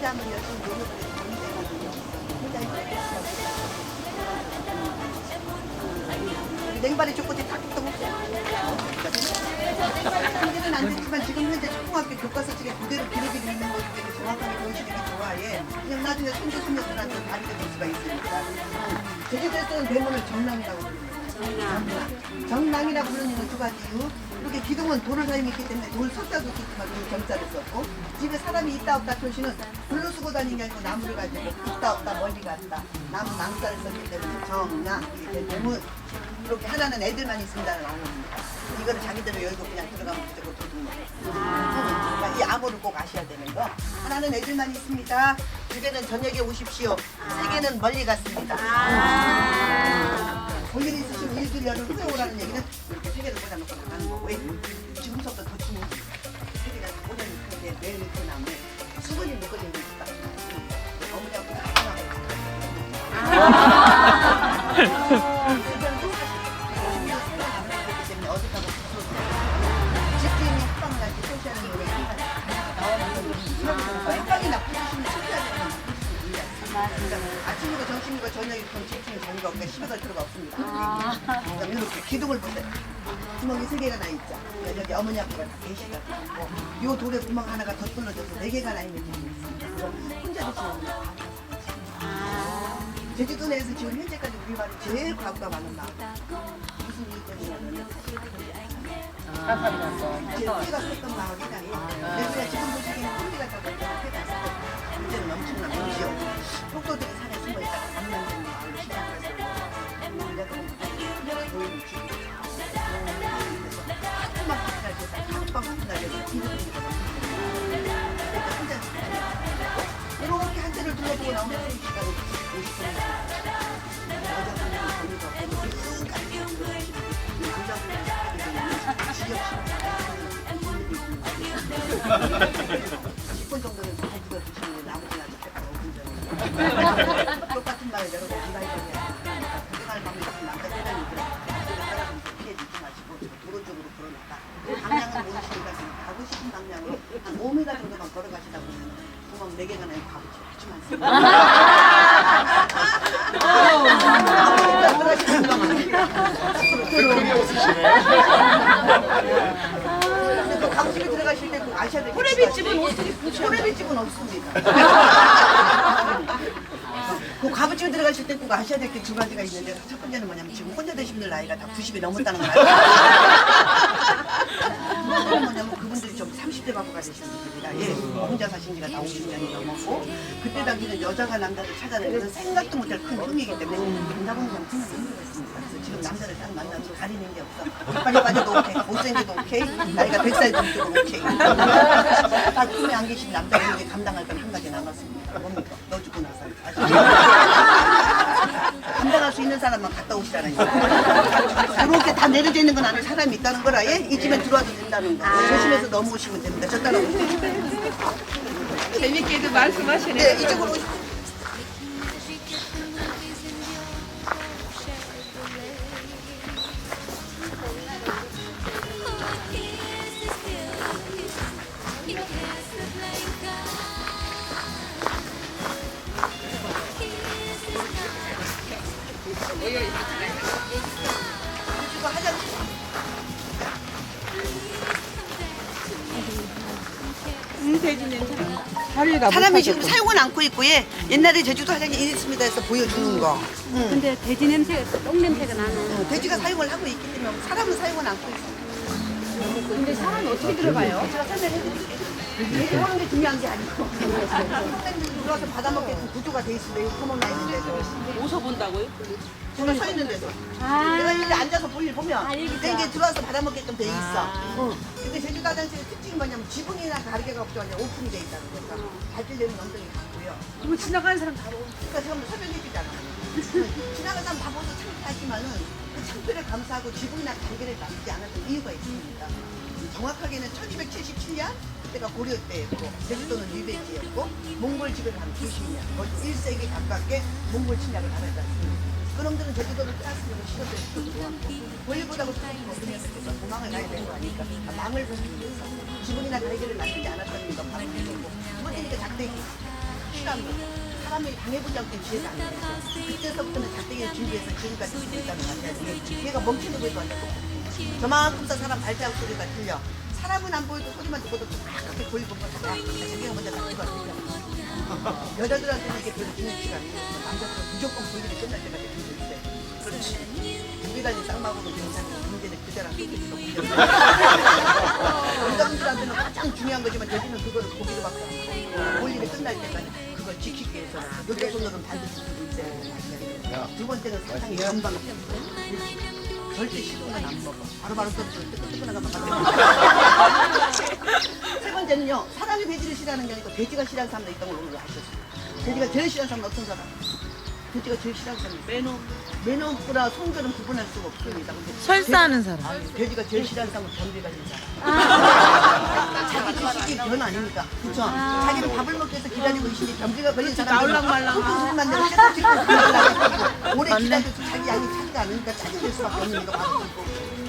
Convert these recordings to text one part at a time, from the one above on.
혼자 하면 열심히 해도 냉발이 닭도 먹고 현재는 안 됐지만 지금 현재 초등학교 교과서 측에 그대로 기록이 되어 있는 거기 때문에 정확하게 보여주기 좋아해. 그냥 나중에 손주 손녀들한테 가르쳐 줄 수가 있으니까. 제주도에서는 대문을 정랑이라고 부릅니다. 정랑. 정랑이라고 부르는 이유는 두 가지 이유. 이렇게 기둥은 돌을 사용했기 때문에 돌 숫자도 쓰지만 돌 정자를 썼고 집에 사람이 있다 없다 표시는 불로 쓰고 다니는 게 아니고 나무를 가지고 있다 없다 멀리 갔다 나무 낭자를 썼기 때문에 정랑 이게 된 대문 이렇게 하나는 애들만 있습니다는 암호입니다. 이거를 자기대로 열고 그냥 들어가면 되고 도둑 그러니까 이 암호를 꼭 아셔야 되는 거. 하나는 애들만 있습니다. 두 개는 저녁에 오십시오. 세 개는 멀리 갔습니다. 볼일 있으시면 일주일 열흘 후에 오라는 얘기는 이렇게 세 개를 꽂아놓고 나가는 거고요. 지금부터 더 주문 세 개가 오면 그게 매일 그 나무에 수건이 묶어져 있는 것 같아요. 어머니하고 그러니까 아침이고 점심이고 저녁이고 집주인 정의가 없고 10여덟 필요가 없습니다. 그러니까 이렇게 기둥을 보세요. 구멍이 세 개가 나 있죠. 여기 어머니 아빠가 다 계시다. 요 돌에 구멍 하나가 더 뚫어져서 네 개가 나 있는 집이 있습니다. 혼자 드시는 거예요. 제주도 내에서 지금 현재까지 우리 말이 제일 과부가 많은 마을. 무슨 이유 때문이냐면 제일 뿌리가 컸던 마을이 아니에요. 그래서 지금 보시기에는 뿌리가 해가 있고 이제는 엄청난 도시요. 폭도들이 산에 숨어 있다가 감명되는 마을 기분이 그러니까 혼자 이렇게 한 채를 둘러보고 나오면 한 시간을 50분 여자분은 재미가 없고 끝까지 들어오시고 여자분은 지역 10분 정도는 다 들어주시는 나머지는 아직 해가 5분 정도 똑같은 말을 여러 가지 나이 전 그냥 가고 싶은 방향으로 한 5m 정도만 걸어가시다 보면 구멍 4개가 나는 가보지 아주 많습니다. 가보집에 들어가실 때꼭 아셔야 될 게. 호래비집은 어떻게 호래비집은 없습니다. 그 가부집에 들어가실 때 꼭 아셔야 될 게 두 가지가 있는데 첫 번째는 뭐냐면 지금 혼자 분들 나이가 다 90이 넘었다는 거예요. 두 번째는 뭐냐면 그분들이 좀 30대 바보가 되신 분들이라 예, 혼자 사신 지가 다 50년이 넘었고 그때 당시는 여자가 남자를 찾아내는 건 생각도 못할 큰 흉이기 때문에 남자분이 그냥 그냥 힘들었습니다. 그래서 지금 남자를 딱 만나면 가리는 게 없어. 빨리 빠져도 오케이, 못생겨도 오케이, 나이가 100살 넘어도 오케이. 다 꿈에 안 계신 남자분에게 감당할 건 한 가지 남았습니다. 뭡니까? 너 죽고 나서. 수 있는 사람만 갔다 오시라는 거. 이렇게 다 내려져 있는 건 아는 사람이 있다는 거라, 예? 이 집에 들어와도 된다는 거. 조심해서 넘어오시면 됩니다. 저 따라오세요. 재밌게도 말씀하시네. 네, 이쪽으로 오시죠. 사람이 지금 사용은 않고 있고 예. 옛날에 제주도 화장실 이랬습니다 해서 보여주는 거. 응. 근데 돼지 냄새가 똥 냄새가 나는. 응, 돼지가 사용을 하고 있기 때문에 사람은 사용은 않고 있어요. 근데 사람이 어떻게 들어가요? 제가 설명해 드릴게요. 얘기 하는 게 중요한 게 아니고 선생님들 들어와서 받아먹게끔 구조가 돼 있습니다. 여기 코너나 있는 데서 오서 본다고요? 제가 서 있는 데서 내가 여기 앉아서 볼일 보면 이게 들어와서 받아먹게끔 돼 있어. 응. 근데 제주도 화장실의 특징이 뭐냐면 지붕이나 가리개가 없죠. 그냥 오픈이 돼 있다는 거니까 발질되는 엉덩이 같고요. 그러면 지나가는 사람 다 보고 그러니까 지금 설명해 주잖아. 지나가다 사람 다 보고 창피하지만은 그 창피를 감수하고 지붕이나 가리개를 남지 않았던 이유가 있습니다. 정확하게는 1277년 그때가 고려 때였고 제주도는 유배지였고 몽골 지배를 한 90년 거의 1세기 가깝게 몽골 침략을 하였다. 그놈들은 제주도를 빼앗으려고 시도를 들어왔고 권리보다고 조금 더 그녀들께서 도망을 가야 되는 거 아니까. 망을 보기 위해서. 가리개를 남기지 않았다는 거 바로 그거고 두 번째니까 작대기 실험을 사람이 당해보지 않고 지혜가 안 되죠. 그때서부터는 작대기를 준비해서 지금까지 쓰고 있다는 마찬가지 얘가 멈추는 것도 아니고 저만큼 더 사람 발자국 소리가 들려. 사람은 안 보여도 소리만 듣고도 보이고 뭐 다. 자기가 먼저 다 들어 들려 여자들한테는 이게 별로 중요치가 않고 남자들은 무조건 볼일이 끝날 때까지 있어요 그렇지. 우리 다니 쌍마고도 괜찮고 문제는 그대랑 똑같이 여자분들한테는 가장 중요한 거지만 여기는 그거를 보기도 밖에 안 하고 볼일이 끝날 때까지 그걸 지키기 위해서 여자 손으로는 반드시 들고 있어야 거예요 두 번째는 상당히 건강 절대 식은 건 안 먹어. 바로바로 뜨끈뜨끈한 것만 만들어. 세 번째는요. 사람이 돼지를 싫어하는 게 아니고 돼지가 싫어하는 사람도 있다는 걸 오늘 아셨어요. 돼지가 제일 싫어하는 사람은 어떤 사람? 돼지가 제일 싫어하는 사람이 매너. 매너보다 성별은 구분할 수가 없습니다. 근데 설사하는 사람. 아니, 돼지가 제일 싫어하는 사람은 변비 가진 사람. 자기 지식이 변 아닙니까? 그쵸? 자기는 밥을 먹기 위해서 기다리고 있으니 변비가 걸린 사람은 콩콩소리만 내고 계속 찍고 오래 기다려도 자기 양이 차지가 않으니까 짜증 낼 수밖에 없는 거 있고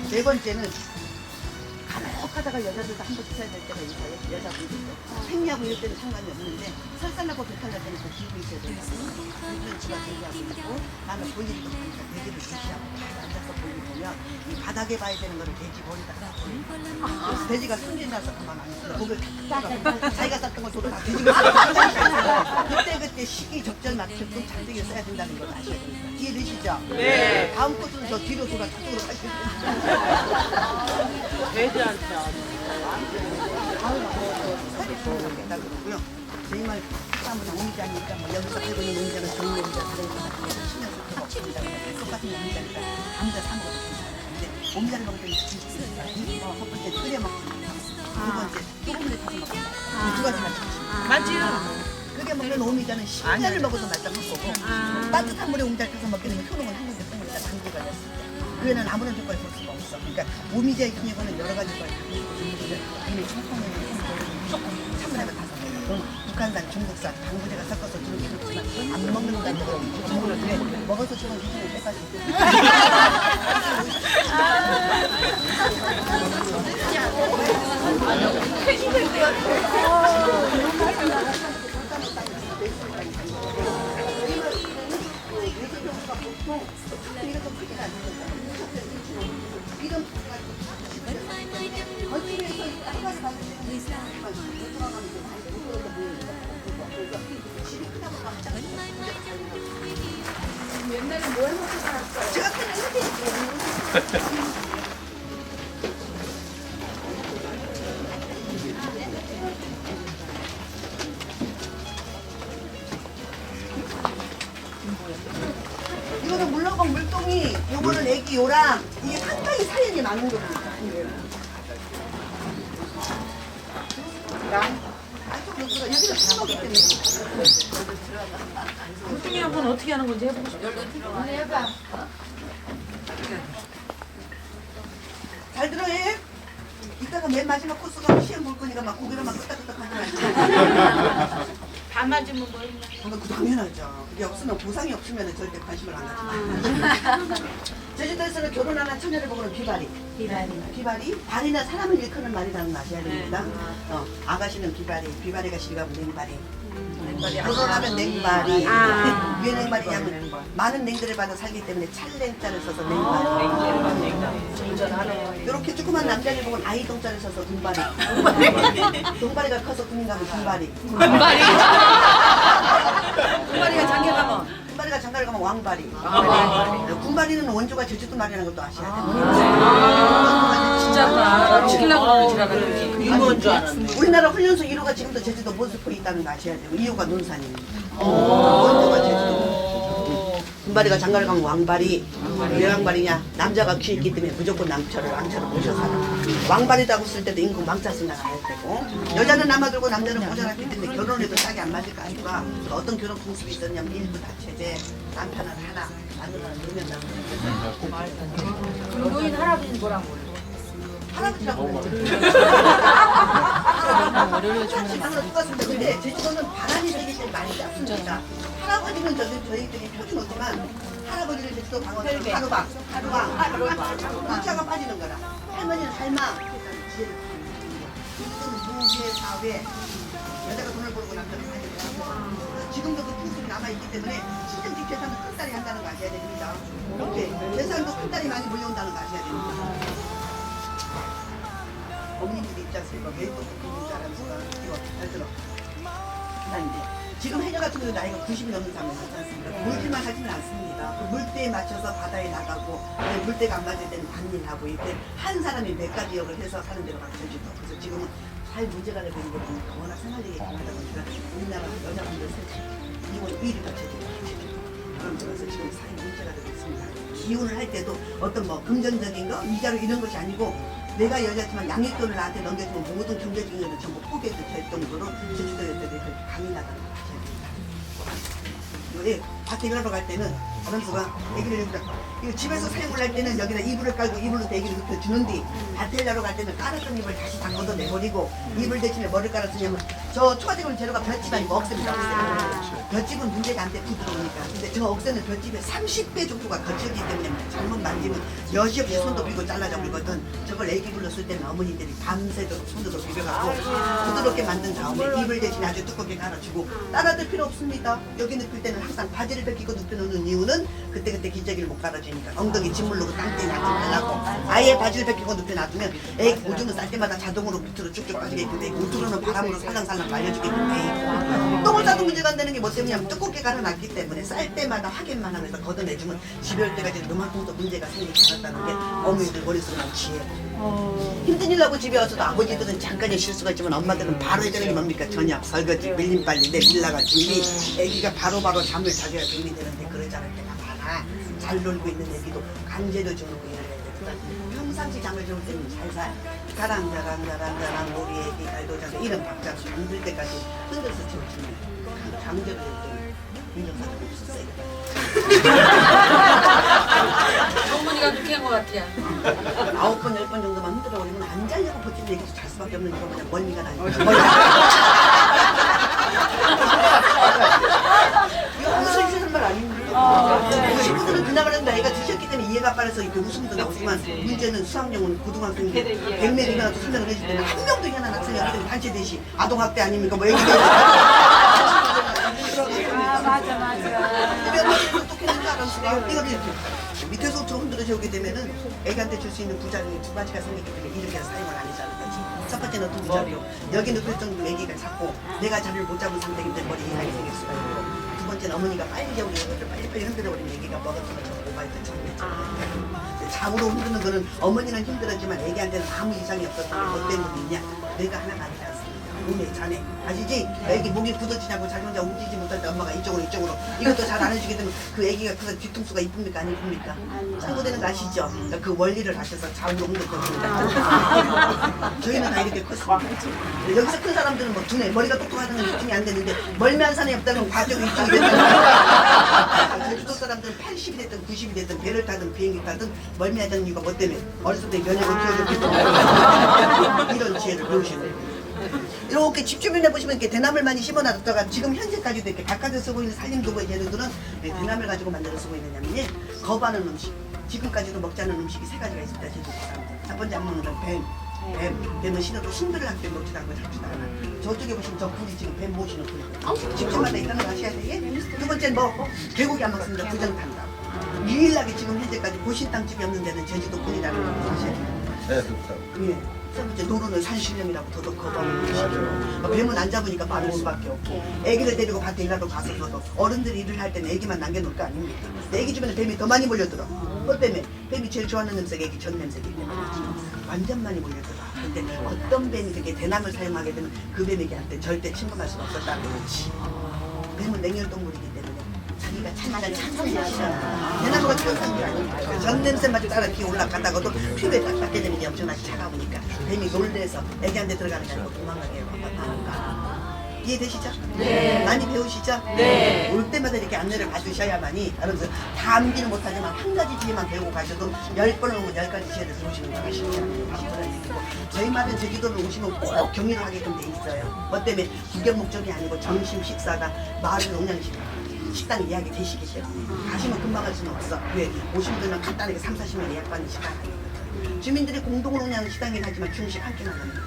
네 번째는 하다가 여자들도 한 번씩 써야 될 때가 있어요. 여자분들도. 생리하고 이럴 때는 상관이 없는데 설산하고 배탈날 때는 꼭 기고 있어야 돼요. 그런 지가 대기하고 있고 나는 볼일이 좀 하니까 돼지를 주시하고 앉아서 볼일 보면 이 바닥에 봐야 되는 거를 돼지 머리다 그래서 돼지가 나서 그만 안 있어. 목을 탁 자기가 쌌던 걸 돌아 다 있어요. 그때 그때 시기 적절 맞춰서 장등에 써야 된다는 걸 아셔야 됩니다. 이해되시죠? 네. 다음 것은 저 뒤로 돌아 저쪽으로 가시면 돼지한테. 된다 그러고요. 정말 사람은 오미자니까 뭐 여기서 알고 있는 오미자는 좋은 오미자 그런 거 신경 쓸 필요 없습니다. 똑같은 오미자니까 감자 사 먹어도 괜찮은데 먹을 때는 진짜 어, 첫 번째 끓여 먹습니다. 두 번째 소금을 타서 먹습니다. 이두 가지만 좋습니다. 맞지요? 끓여 먹는 오미자는 신자를 먹어도 말짱한 거고 따뜻한 물에 타서 먹게 되면 효능은 한 군데 뿐입니다. 단계가 됐을 때. 그 외에는 아무런 효과를 볼 수가 없어. 그러니까 오미자의 기능은 여러 가지 걸 갖고 있고 이미 청소년이 무조건 찬물에 타서 먹어요. 북한산, 중국산, 당구제가 섞어서 주는 게 좋지만 안 먹는다는 거 먹는데 먹어서 주는 한 가지 받을 때는 돌아가면 돼. 그래서 옛날에 뭐 해먹고 살았어요? 제가 그냥 이렇게 요랑 이게 상당히 사연이 많은 겁니다. 여기는 수목이 때문에. 한번 어떻게 하는 건지 해보고 싶어요. 잘 들어, 해. 이따가 맨 마지막 코스가 시험 볼 거니까 막 고개를 막 끄덕끄덕 하지 말지. 다 맞으면 뭐 그거 그 당연하죠. 그게 없으면 보상이 없으면 절대 관심을 안 하죠. 제주도에서는 결혼하는 처녀를 보고는 비바리. 비바리. 비바리. 발이나 사람을 일컫는 말이라는 거 아셔야 됩니다. 어, 아가씨는 비바리. 비바리가 시가면 냉바리. 결혼하면 냉바리. 왜 냉바리냐면 많은 냉들을 받아 살기 때문에 찰냉자를 써서 냉바리. 이렇게 조그만 남자를 보고 아이 동자를 써서 동바리. 동바리가 커서 군인 가면 군바리. 금발이가 장가 가면 군바리가 장가를 가면 왕바리. 왕바리. 군바리는 원조가 제주도 말이라는 것도 아셔야 돼요. 진짜다. 죽이려고 그러는 줄 알았더니. 유머인 줄 알았네. 우리나라 훈련소 1호가 지금도 제주도 모스포에 있다는 거 아셔야 돼요. 2호가 논산입니다. 원조가 제주도. 군바리가 장가를 가면 왕바리. 왜 왕바리냐? 남자가 귀 있기 때문에 무조건 남처를 왕처를 모셔 살아. 왕바리라고 쓸 때도 인구 망자 생각해야 되고 여자는 남아들고 남자는 모자랐기 때문에 결혼해도 짝이 안 맞을 거 아닌가. 어떤 결혼 풍습이 있었냐면 일부 다체제 남편은 하나 마누라는 몇명 남고 노인 할아버지는 뭐라고? 할아버지라고 그러죠. 지금은 똑같습니다. 근데 제주도는 바람이 세기 때문에 많이 잡습니다. 할아버지는 저희, 저희들이 표준어지만 할아버지를 제주도 방언으로 하루방, 하루방, 하루방, 문자가 빠지는 거라. 할머니는 할망. 지혜를 사회. 여자가 돈을 벌고 남자는 사회를 하고 지금도 그 풍습이 남아있기 때문에 친정집 재산은 큰딸이 한다는 거 아셔야 됩니다. 재산도 큰딸이 많이 몰려온다는 거 아셔야 됩니다. 어머님들이 있지 않습니까? 그런 줄 알면서 이거 잘 들어. 나 이제 지금 해녀 같은 경우 나이가 90이 넘는 사람이 많지 않습니까? 물질만 하지는 않습니다. 그 물때에 맞춰서 바다에 나가고 물때가 안 맞을 때는 반일하고 이때 한 사람이 몇 가지 역을 해서 사는 데로 가르쳐 주죠. 그래서 지금은 살 문제가 되는 거 보니까 워낙 생활력이 강하다 보니까 우리나라 여자분들 이건 1위를 갖춰주고 그런 데서 지금 사회 문제가 되고 있습니다. 기혼을 할 때도 어떤 뭐 금전적인 거, 이자로 이런 것이 아니고 내가 여자지만 양육돈을 나한테 넘겨주면 모든 경제적인 것을 전부 포기해도 될 정도로 제주도 여자들이 그렇게 강인하다는 걸 됩니다. 요래 밭에 일하러 갈 때는 아람수가 애기를 여기다 이거 집에서 사용을 할 때는 여기다 이불을 깔고 이불로 애기를 눕혀 주는 뒤 밭에 일하러 갈 때는 깔았던 이불 다시 다 걷어내버리고 이불 대신에 뭐를 깔았으냐면 저 초가지금 재료가 볏집 아니고 억새입니다 억새 볏집은 문제가 안 돼 부드러우니까. 근데 저 억새는 볏집의 30배 정도가 거칠기 때문에 잘못 만지면 여지 없이 손도 비고 잘라져 버리거든. 저걸 애기 불렀을 때는 어머니들이 밤새도록 손으로 비벼갖고 부드럽게 만든 다음에 이불 대신에 아주 두껍게 갈아주고 따라들 필요 없습니다. 여기 눕힐 때는 항상 바지를 벗기고 눕혀놓는 이유는 그때그때 기저귀를 못 갈아주니까. 엉덩이 짓물르고 땅대에 놔지 말라고. 아예 바지를 벗기고 눕혀놔두면 애 오줌은 쌀 때마다 자동으로 밑으로 쭉쭉 빠지게끔 돼 있고 우투로는 바람으로 살랑살랑 말려주게끔 돼 똥을 싸도 문제가 안 되는 게 뭐 때문이냐면 두껍게 갈아놨기 때문에 쌀 때마다 확인만 하면서 걷어내주면 집요할 때까지 그만큼도 문제가 생기지 않았다는 게 어머니들 머릿속에 난 지혜 힘든 일 하고 집에 와서도 아버지들은 잠깐의 실수가 있지만 엄마들은 바로 해야 되는 게 뭡니까? 저녁, 설거지, 밀림 빨리, 내 밀라가 준비 애기가 바로바로 잠을 자줘야 도움이 되는데 그러지 않을 때가 많아. 잘 놀고 있는 애기도 강제로 주무고 이래야 되거든 평상시 잠을 재울 때는 살살. 가랑자랑 자랑자랑 우리 애기 갈도 자서 이런 박자로 잠들 때까지 흔들어서 재워주면 강제로 될 때는 인정사정이 없었어요 어머니가 그렇게 한것 같아요. 아홉 번, 열 번 정도만 흔들어 버리면 안 잘려고 버티는 얘기도 잘 수밖에 없는 이거 그냥 멀미가 나니까. 이거 웃을 수 있는 말 아닙니다. 친구들은 그나마는 나이가 드셨기 때문에 이해가 빠르서 이렇게 웃음도 나오지만 문제는 수학용은 고등학생들 100명 일어나서 설명을 해줄 때는 한 명도 희한한 학생이 없거든요. 단체 대시 아동학대 아닙니까? 뭐 얘기를 아 맞아 맞아. 이렇게 밑에서부터 흔들어 재우게 되면은 애기한테 줄 수 있는 부작용이 두 가지가 생기기 때문에 이렇게 사용을 안 거지. 첫 번째는 어떤 부작용? 여기 눕힐 정도로 애기가 작고 내가 자리를 못 잡은 때문에 머리 이상이 생길 수가 있고 두 번째는 어머니가 빨리 재우는 것을 빨리빨리 흔들어 버리면 애기가 먹었으면 저 오바이트 처음에 잠으로 흔드는 거는 어머니는 힘들었지만 애기한테는 아무 이상이 없었던 게뭐 때문이냐? 뇌가 하나가 않습니까? 몸에 자네 아시지? 애기 목이 굳어지냐고 자기 혼자 움직이지 못할 때 엄마가 이쪽으로 이쪽으로. 이것도 잘 안 해주게 되면 그 애기가 그래서 뒤통수가 이쁩니까? 안 이쁩니까? 참고되는 거 아시죠? 그러니까 그 원리를 아셔서 좌우로 옮겼거든요 저희는 다 이렇게 컸습니다. 여기서 큰 사람들은 뭐 두뇌 머리가 똑똑하다는 느낌이 안 되는데 멀미한 산이 없다면 과정이 이쪽이 됐다 제주도 사람들은 80이 됐든 90이 됐든 배를 타든 비행기 타든 멀미하자는 이유가 뭐 때문에? 어렸을 때 면역을 키워줬기 때문에. 이런 지혜를 배우시는 거예요 이렇게 집 주변에 보시면 이렇게 대나무를 많이 심어놨다가 지금 현재까지도 이렇게 각각에 쓰고 있는 살림도구의 재료들은 왜 대나무를 가지고 만들어 쓰고 있느냐면요 거부하는 음식 지금까지도 먹지 않는 음식이 세 가지가 있습니다 제주도 사람들 첫 번째 안 먹는 건 뱀. 뱀, 뱀은 신어도 신들을 할때 먹지도 않고 잡지도 않아. 저쪽에 보시면 저 굴이 지금 뱀 모시는 굴이거든요. 집집마다 있다는 거 아셔야 돼. 두 번째는 뭐, 개고기 안 먹습니다. 부정탄다. 유일하게 지금 현재까지 보신탕집이 없는 데는 제주도 굴이라는 거 아셔야 돼요. 네, 그렇다. 예. 세 번째 노루는 산신령이라고 더더욱 거부하고 뱀은 안 잡으니까 빠를 수밖에 없고. 애기를 데리고 밭에 일하러 가서도 어른들이 일을 할 때는 애기만 남겨놓을 거 아닙니까? 근데 애기 주변에 뱀이 더 많이 몰려들어. 그것 때문에 뱀이 제일 좋아하는 냄새가 애기 전 냄새이기 때문에 완전 많이 몰려들어. 근데 어떤 뱀이 그게 대나무를 사용하게 되면 그 뱀에게한테 절대 침범할 수가 없었다는 거지. 뱀은 냉혈동물이기 때문에 자기가 찬찬히 찬성이 싫어. 대나무가 찬성이 게 아니니까? 전 냄새만 따라 기 올라가다가도 피부에 딱 닿게 되는 게 엄청나게 차가우니까 뱀이 놀래서 애기한테 들어가는 게 아니고 도망가게 하니까 이해되시죠? 네. 많이 배우시죠? 네. 올 때마다 이렇게 안내를 받으셔야만이 그래서 다 암기는 못하지만 한 가지 지혜만 배우고 가셔도 열 번을 오면 열 가지 지혜를 들으시는 거 아시죠? 저희 말은 제주도를 오시면 꼭 경유를 하게끔 돼 있어요. 뭐 때문에 구경 목적이 아니고 점심 식사가 마을 농양식 식당 예약이 되시기 때문에 가시면 금방 할 수는 없어. 왜? 오신 분들은 간단하게 3, 40명 예약 받는 시간 아니거든. 주민들이 공동으로 운영하는 식당이긴 하지만 중식 한 끼나 합니다.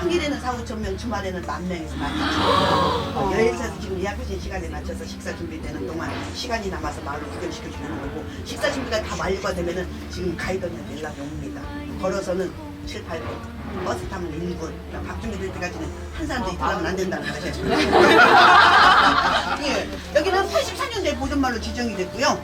평일에는 4, 5천 명, 주말에는 만 명에서 만 명. 여행사에서 지금 예약하신 시간에 맞춰서 식사 준비되는 동안 시간이 남아서 마을을 구경시켜주는 거고 식사 준비가 다 완료가 되면은 지금 가이드한테 연락이 옵니다. 걸어서는 7, 8분. 버스 타면 1분. 밥 준비 될 때까지는 한 사람도 입하면 안 된다는 거죠. 예, 여기는 84년도에 보존말로 지정이 됐고요.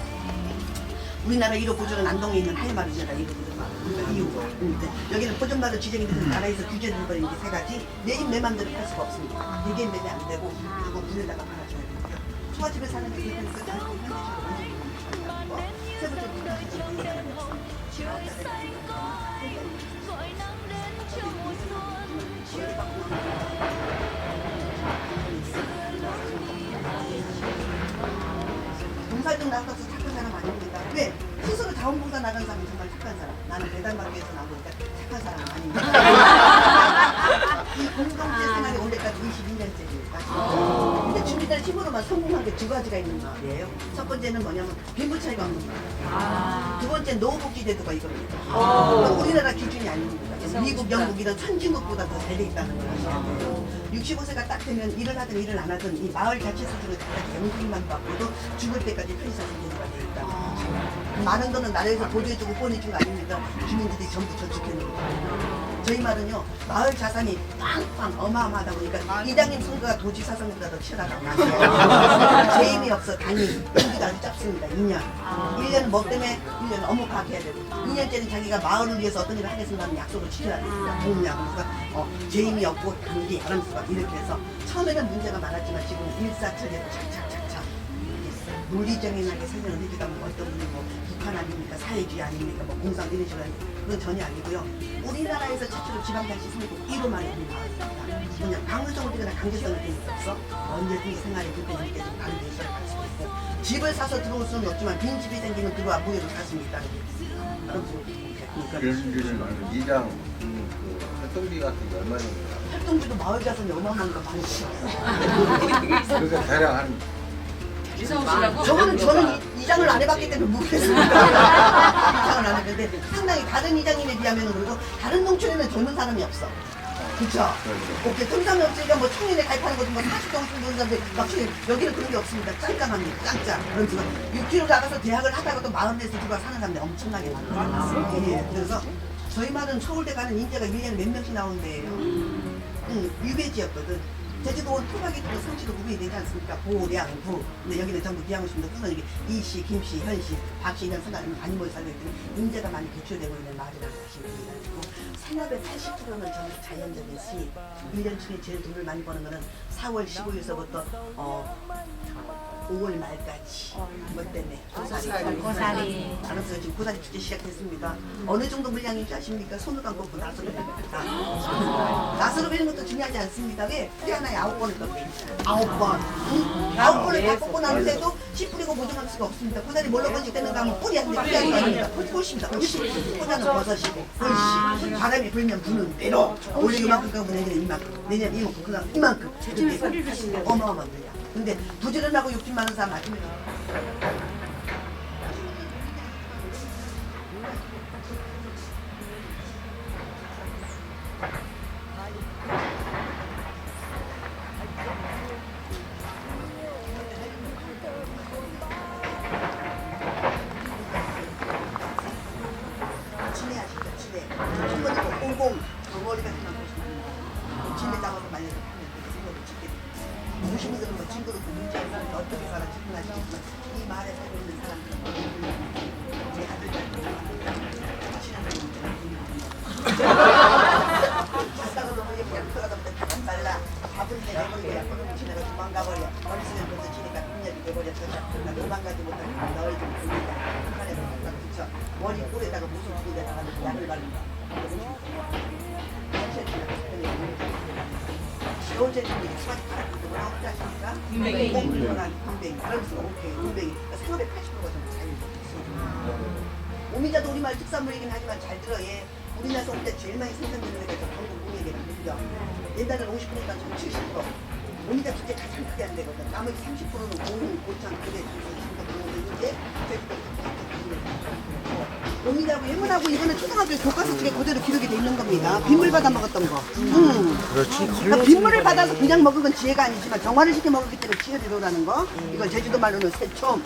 우리나라 1호 보존은 안동에 있는 하이마루지라 1호 보존마루. 그러니까 이유가. 근데 여기는 보존마루 지정이 된 나라에서 규제된 건 이제 세 가지. 내집 내 맘대로 팔 수가 없습니다. 대개인 매매 안 되고 그리고 분에다가 팔아줘야 되고요. 초가집에 사는 게 정도 세 번째 분은 봉사활동 나가서 착한 사람 아닙니다. 왜? 스스로 자원봉사 나간 사람이 정말 착한 사람. 나는 위해서 나오니까 착한 사람 아닙니다. 이 공동체 생활이 온 데까지 22년째입니다. 근데 주민들 힘으로만 성공한 게 두 가지가 있는 말이에요. 첫 번째는 뭐냐면 빈부 차이가 없는 거예요. 두 번째 노복지 제도가 이겁니다. 그건 우리나라 기준이 아닙니다. 미국, 영국 이런 선진국보다 더 잘 돼 있다는 돼요. 65세가 딱 되면 일을 하든 일을 안 하든 이 마을 자체 스스로 다 연금만 받고도 죽을 때까지 편의상 제도가 돼 있다. 많은 거는 나라에서 보조해주고 보내준 거 아닙니다. 주민들이 전부 저축해놓은 거예요. 저희 말은요 마을 자산이 빵빵 어마어마하다 보니까 이장님 선거가 도지 사 선거보다 더 치열하다고 하세요. 재임이 없어 단위 임기가 아주 짧습니다. 2년. 1년은 뭐 때문에 1년 업무 파악 해야 되고 2년째는 자기가 마을을 위해서 어떤 일을 하겠습니다는 약속을 지켜야 됩니다. 동료하면서 어, 재임이 없고 단기 하면서 이렇게 해서 처음에는 문제가 많았지만 지금 일사천리로 착착착착 논리정연하게 설명을 해주다 보면 어떤 분이 뭐 북한 아닙니까? 사회주의 아닙니까? 뭐 공산 이런 식으로 그건 전혀 아니고요. 우리나라에서 최초로 지방자치 선거국 1호 만에 있는 마을입니다 그냥 강요성을 띠거나 강제성을 띠는 게 없어. 언제든지 생활이 불편하니까 지금 다른 데 있어야 갈수 있고. 집을 사서 들어올 수는 없지만 빈 집이 생기면 들어와 무료로 살 수 있다는 게 그러니까 말고 이장 그 활동비 같은 게 얼마 정도 활동비도 마을 자산이 어마어마한 거 많지 그러니까 대략 한 이사 오시라고? 저는 저는 이- 이장을 안 해봤기 때문에 모르겠습니다. 이장을 안 했는데 상당히 다른 이장님에 비하면 그래도 다른 농촌에는 젊은 사람이 없어. 그쵸? 오케이 통장이 없으니까 뭐 청년에 가입하는 것도 뭐 40경 정도 사람들 막 지금 여기는 그런 게 없습니다. 짱짱합니다. 짱짱. 그런 식으로 6km 나가서 대학을 하다가 또 마흔 대에서 들어와 사는 사람들이 엄청나게 많아요. 예, 그래서 저희 말은 서울대 가는 인재가 1년에 몇 명씩 나오는 데예요. 응, 유배지였거든. 제주도는 토박이도 성취도 구분이 되지 않습니까? 보량, 부. 근데 여기는 전부 꾸는 이게 이씨, 김씨, 현씨, 박씨 이런 사람이 많이 모여 살고 있기 때문에 인재가 많이 배출되고 있는 마을이라고 보시면. 그리고 산업의 80%는 전부 자연적인 수입. 1년 중에 제일 돈을 많이 버는 거는 4월 15일서부터 어, 5월 말까지. 뭐 때문에? 고사리. 고사리. 알았어요. 지금 고사리 축제 시작했습니다. 어느 정도 물량인지 아십니까? 손으로 감고 나서로 베립니다. 나서로 베는 것도 중요하지 않습니다. 왜? 뿌리 하나에 아홉 번을 있어요. 아홉 번. 응? 아홉 번을 다 꺾고 나는데도 씨 뿌리고 보존할 수가 없습니다. 고사리 뭘로 번식되는가 하면 뿌리 한대 뿌리 한대 아닙니다. 꽃입니다. 꽃이. 꽃하는 버섯이고 꽃이. 바람이 불면 부는 대로. 올해 이만큼 가고 내년에 이만큼. 내년 이만큼 그다음 이만큼. 이렇게 물량. 근데 부지런하고 욕심 많은 사람 맞으면 머리 뿔에다가 무슨 불에다가 약을 바른다. 겨울 제주도 수박이 파랗게 뭐라고 하지 않습니까? 군뱅이. 군뱅이. 그러면서 오케이. 그러니까 생업의 80%가 좀 자유. 오미자도 우리말 특산물이긴 하지만 잘 들어 얘 우리나라에서 올때 제일 많이 생산되는 저 방금 공예계랑 밀려 옛날에는 50%가 전70% 오미자 진짜 가장 크게 안 되거든 나머지 30%는 공은 고창 그대 이제 오 미자하고 예문하고 이거는 초등학교 교과서 쪽에 그대로 기록이 돼 있는 겁니다. 빗물 받아 먹었던 거. 음. 그렇지. 그러니까 빗물을 받아서 그냥 먹은 건 지혜가 아니지만 정화를 시켜 먹었기 때문에 지혜리로라는 거. 이걸 제주도 말로는 새초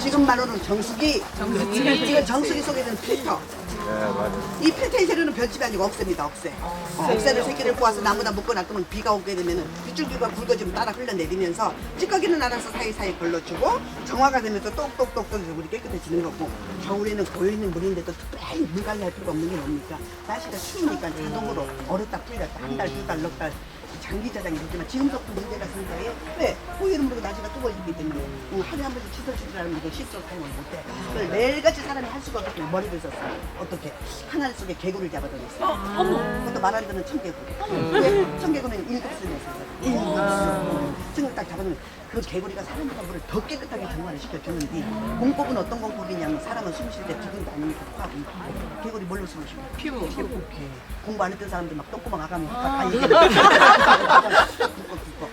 지금 말로는 정수기 정수기. 지금 정수기 속에 있는 필터. 네. 이 필터의 재료는 별집이 아니고 억새입니다 억새. 어, 억새를 새끼를 꼬아서 나무다 묶어놨더면 비가 오게 되면은 빗줄기가 굵어지면 따라 흘러내리면서 찌꺼기는 알아서 사이사이 걸러주고 정화가 되면서 똑똑똑똑 우리 깨끗해지는 거고 겨울에는 고여 있는 물인데 도 특별히 물 관리할 필요가 없는 게 뭡니까 날씨가 추우니까 자동으로 얼었다 풀렸다 한 달 두 달 넉 달 장기 저장이 되지만 지금부터 문제가 생겨요. 왜? 호일은 모르고 낮이가 뜨거워지기 때문에 음, 하루에 한 번씩 칫솔칫솔하는 거 시스로 사용을 못해. 그걸 매일같이 사람이 할 수가 없기 때문에 머리를 썼어요. 어떻게? 하늘 속에 개구를 잡아다녔어요. 그것도 말 안 듣는 청개구. 왜? 청개구는 일급순에서 일급순. 청개구 딱 잡아놓으면 그 개구리가 사람보다 물을 더 깨끗하게 정화를 시켜주는데 공법은 어떤 공법이냐면 사람은 숨 쉴때 두근도 아니니까 입. 개구리 뭘로 숨을 쉬어? 피부. 피부. 공부 안 했던 사람들 막 똥구멍 아가면 다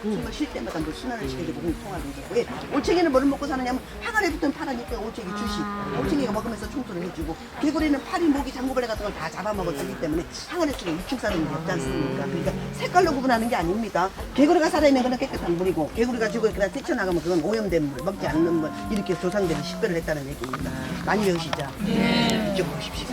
숨을 쉴 때마다 물 순환을 시켜주고 몸이 통하는 거고 왜? 올챙이는 뭐를 먹고 사느냐면 항아리에 붙은 파라니까 올챙이 주식 올챙이가 먹으면서 청소를 해주고 개구리는 파리, 모기, 장구벌레 같은 걸 다 잡아먹었기 때문에 항아리 속에 유충 사는 게 없지 않습니까? 그러니까 색깔로 구분하는 게 아닙니다 개구리가 살아있는 거는 깨끗한 물이고 개구리가 죽어 그냥 뛰쳐나가면 그건 오염된 물 먹지 않는 물 이렇게 조상들이 식별을 했다는 얘기입니다. 많이 배우시죠? 네. 이쪽 보십시오